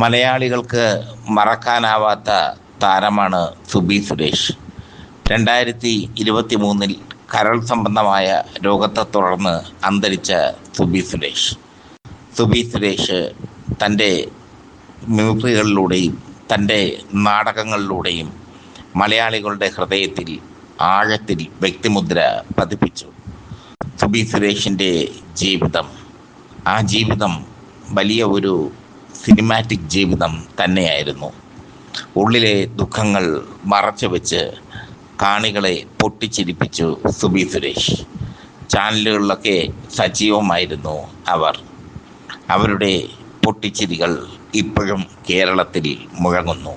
മലയാളികൾക്ക് മറക്കാനാവാത്ത താരമാണ് സുബി സുരേഷ്. രണ്ടായിരത്തി ഇരുപത്തി മൂന്നിൽ കരൾ സംബന്ധമായ രോഗത്തെ തുടർന്ന് അന്തരിച്ച സുബി സുരേഷ്. സുബി സുരേഷ് തന്റെ മ്യൂസിക്കുകളിലൂടെയും തന്റെ നാടകങ്ങളിലൂടെയും മലയാളികളുടെ ഹൃദയത്തിൽ ആഴത്തിൽ വ്യക്തിമുദ്ര പതിപ്പിച്ചു. സുബി സുരേഷിന്റെ ജീവിതം. ആ ജീവിതം വലിയ ഒരു സിനിമാറ്റിക് ജീവിതം തന്നെയായിരുന്നു. ഉള്ളിലെ ദുഃഖങ്ങൾ മറച്ചു വെച്ച് കാണികളെ പൊട്ടിച്ചിരിപ്പിച്ചു സുബി സുരേഷ്. ചാനലുകളിലൊക്കെ സജീവമായിരുന്നു അവർ. അവരുടെ പൊട്ടിച്ചിരികൾ ഇപ്പോഴും കേരളത്തിൽ മുഴങ്ങുന്നു.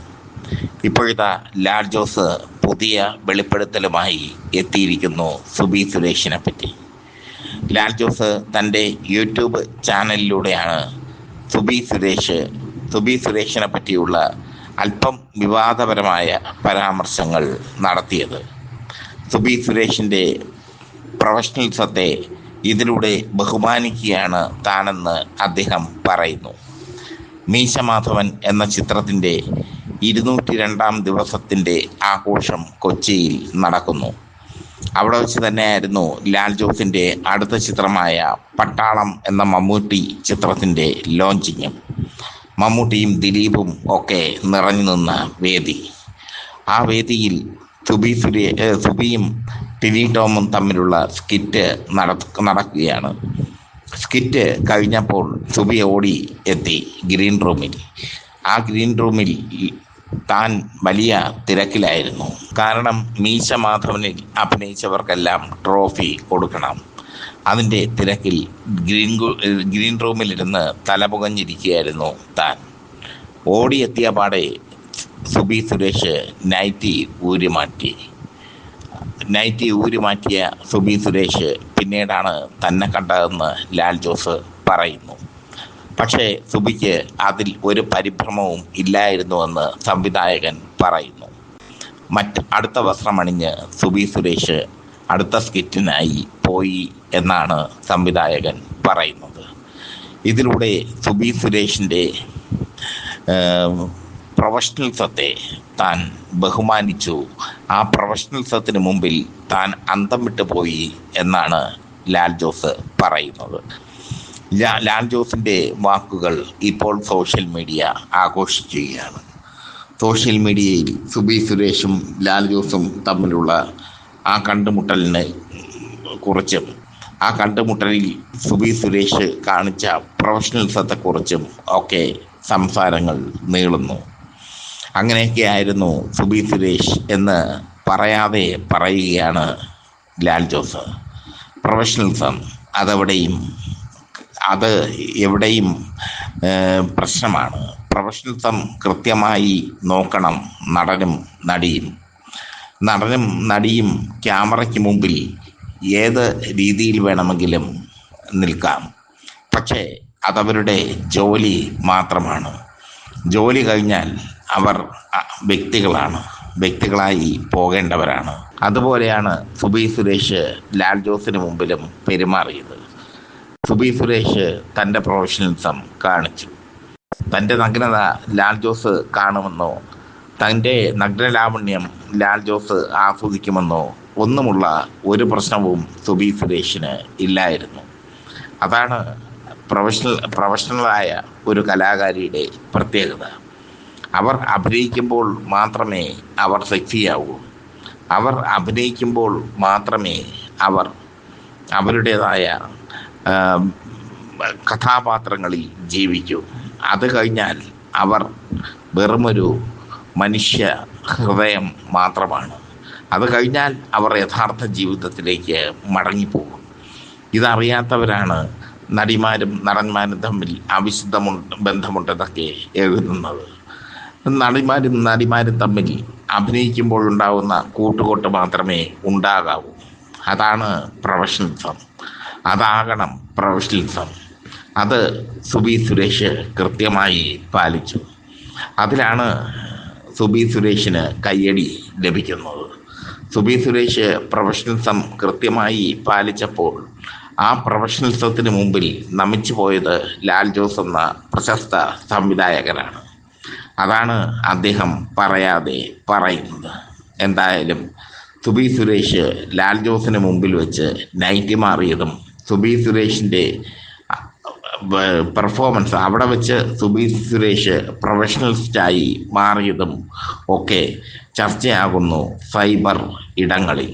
ഇപ്പോഴത്തെ ലാൽ ജോസ് പുതിയ വെളിപ്പെടുത്തലുമായി എത്തിയിരിക്കുന്നു സുബി സുരേഷിനെ പറ്റി. ലാൽ ജോസ് തന്റെ യൂട്യൂബ് ചാനലിലൂടെയാണ് സുബി സുരേഷ് സുബി സുരേഷിനെ പറ്റിയുള്ള അല്പം വിവാദപരമായ പരാമർശങ്ങൾ നടത്തിയത്. തുബി സുരേഷിന്റെ പ്രൊഫഷണൽസത്തെ ഇതിലൂടെ ബഹുമാനിക്കുകയാണ് താനെന്ന് അദ്ദേഹം പറയുന്നു. മീശമാധവൻ എന്ന ചിത്രത്തിന്റെ ഇരുന്നൂറ്റി രണ്ടാം ദിവസത്തിന്റെ ആഘോഷം കൊച്ചിയിൽ നടക്കുന്നു. അവിടെ വെച്ച് തന്നെയായിരുന്നു ലാൽ ജോസിന്റെ അടുത്ത ചിത്രമായ പട്ടാളം എന്ന മമ്മൂട്ടി ചിത്രത്തിന്റെ ലോഞ്ചിങ്ങും. മമ്മൂട്ടിയും ദിലീപും ഒക്കെ നിറഞ്ഞു നിന്ന വേദി. ആ വേദിയിൽ സുബി സുരേ സുബിയും ടിനി ടോമും തമ്മിലുള്ള സ്കിറ്റ് നട നടക്കുകയാണ്. സ്കിറ്റ് കഴിഞ്ഞപ്പോൾ സുബി ഓടി എത്തി ഗ്രീൻ റൂമിൽ. ആ ഗ്രീൻ റൂമിൽ താൻ വലിയ തിരക്കിലായിരുന്നു. കാരണം മീശ മാധവനിൽ അഭിനയിച്ചവർക്കെല്ലാം ട്രോഫി കൊടുക്കണം. അതിന്റെ തിരക്കിൽ ഗ്രീൻ ഗ്രീൻ റൂമിലിരുന്ന് തലപുകഞ്ഞിരിക്കുകയായിരുന്നു താൻ. ഓടിയെത്തിയ പാടെ സുബി സുരേഷ് നൈറ്റി ഊരി മാറ്റി നൈറ്റി ഊരി മാറ്റിയ സുബി സുരേഷ് പിന്നീടാണ് തന്നെ കണ്ടതെന്ന് ലാൽ ജോസ് പറയുന്നു. പക്ഷേ സുബിക്ക് അതിൽ ഒരു പരിഭ്രമവും ഇല്ലായിരുന്നുവെന്ന് സംവിധായകൻ പറയുന്നു. മറ്റ് അടുത്ത വസ്ത്രമണിഞ്ഞ് സുബി സുരേഷ് അടുത്ത സ്കിറ്റിനായി പോയി എന്നാണ് സംവിധായകൻ പറയുന്നത്. ഇതിലൂടെ സുബി സുരേഷിന്റെ പ്രൊഫഷണൽസത്തെ താൻ ബഹുമാനിച്ചു. ആ പ്രൊഫഷണൽസത്തിന് മുമ്പിൽ താൻ അന്തം വിട്ടുപോയി എന്നാണ് ലാൽ ജോസ് പറയുന്നത്. ലാൽ ജോസിന്റെ വാക്കുകൾ ഇപ്പോൾ സോഷ്യൽ മീഡിയ ആഘോഷിക്കുകയാണ്. സോഷ്യൽ മീഡിയയിൽ സുബി സുരേഷും ലാൽ ജോസും തമ്മിലുള്ള ആ കണ്ടുമുട്ടലിന് കുറിച്ചും ആ കണ്ടുമുട്ടലിൽ സുബി സുരേഷ് കാണിച്ച പ്രൊഫഷണൽസത്തെക്കുറിച്ചും ഒക്കെ സംസാരങ്ങൾ നീളുന്നു. അങ്ങനെയൊക്കെ ആയിരുന്നു സുബി സുരേഷ് എന്ന് പറയാതെ പറയുകയാണ് ലാൽ ജോസ്. പ്രൊഫഷണലിസം അതെവിടെയും അത് എവിടെയും പ്രശ്നമാണ്. പ്രൊഫഷണലിസം കൃത്യമായി നോക്കണം നടനും നടിയും. നടനും നടിയും ക്യാമറയ്ക്ക് മുമ്പിൽ ഏത് രീതിയിൽ വേണമെങ്കിലും നിൽക്കാം. പക്ഷേ അതവരുടെ ജോലി മാത്രമാണ്. ജോലി കഴിഞ്ഞാൽ അവർ വ്യക്തികളാണ്. വ്യക്തികളായി പോകേണ്ടവരാണ്. അതുപോലെയാണ് സുബി സുരേഷ് ലാൽ ജോസിന് മുമ്പിലും പെരുമാറിയത്. സുബി സുരേഷ് തന്റെ പ്രൊഫഷണലിസം കാണിച്ചു. തന്റെ നഗ്നത ലാൽ ജോസ് കാണുമെന്നോ തന്റെ നഗ്നലാവണ്യം ലാൽ ജോസ് ആസ്വദിക്കുമെന്നോ ഒന്നുമുള്ള ഒരു പ്രശ്നവും സുബി സുരേഷിന് ഇല്ലായിരുന്നു. അതാണ് പ്രൊഫഷണൽ പ്രൊഫഷണലായ ഒരു കലാകാരിയുടെ പ്രത്യേകത. അവർ അഭിനയിക്കുമ്പോൾ മാത്രമേ അവർ സെക്സിയാവൂ. അവർ അഭിനയിക്കുമ്പോൾ മാത്രമേ അവർ അവരുടേതായ കഥാപാത്രങ്ങളിൽ ജീവിക്കൂ. അത് കഴിഞ്ഞാൽ അവർ വെറുമൊരു മനുഷ്യ ഹൃദയം മാത്രമാണ്. അത് കഴിഞ്ഞാൽ അവർ യഥാർത്ഥ ജീവിതത്തിലേക്ക് മടങ്ങിപ്പോകും. ഇതറിയാത്തവരാണ് നടിമാരും നടന്മാരും തമ്മിൽ അവിശുദ്ധ ബന്ധമുണ്ടെന്നൊക്കെ എഴുതുന്നത്. നടിമാരും നടിമാരും തമ്മിൽ അഭിനയിക്കുമ്പോഴുണ്ടാവുന്ന കൂട്ടുകൊട്ട് മാത്രമേ ഉണ്ടാകാവൂ. അതാണ് പ്രൊഫഷണലിസം. അതാകണം പ്രൊഫഷണലിസം അത് സുബി സുരേഷ് കൃത്യമായി പാലിച്ചു. അതിലാണ് സുബി സുരേഷിന് കയ്യടി ലഭിക്കുന്നത്. സുബി സുരേഷ് പ്രൊഫഷണലിസം കൃത്യമായി പാലിച്ചപ്പോൾ ആ പ്രൊഫഷണലിസത്തിന് മുമ്പിൽ നമിച്ചു പോയത് ലാൽ ജോസ് എന്ന പ്രശസ്ത സംവിധായകനാണ്. അതാണ് അദ്ദേഹം പറയാതെ പറയുന്നത്. എന്തായാലും സുബി സുരേഷ് ലാൽ ജോസിന് മുമ്പിൽ വെച്ച് നൈറ്റി മാറിയതും സുബി സുരേഷിന്റെ പെർഫോമൻസ് അവിടെ വെച്ച് സുബി സുരേഷ് പ്രൊഫഷണലിസ്റ്റായി മാറിയതും ഒക്കെ ചർച്ചയാകുന്നു സൈബർ ഇടങ്ങളിൽ.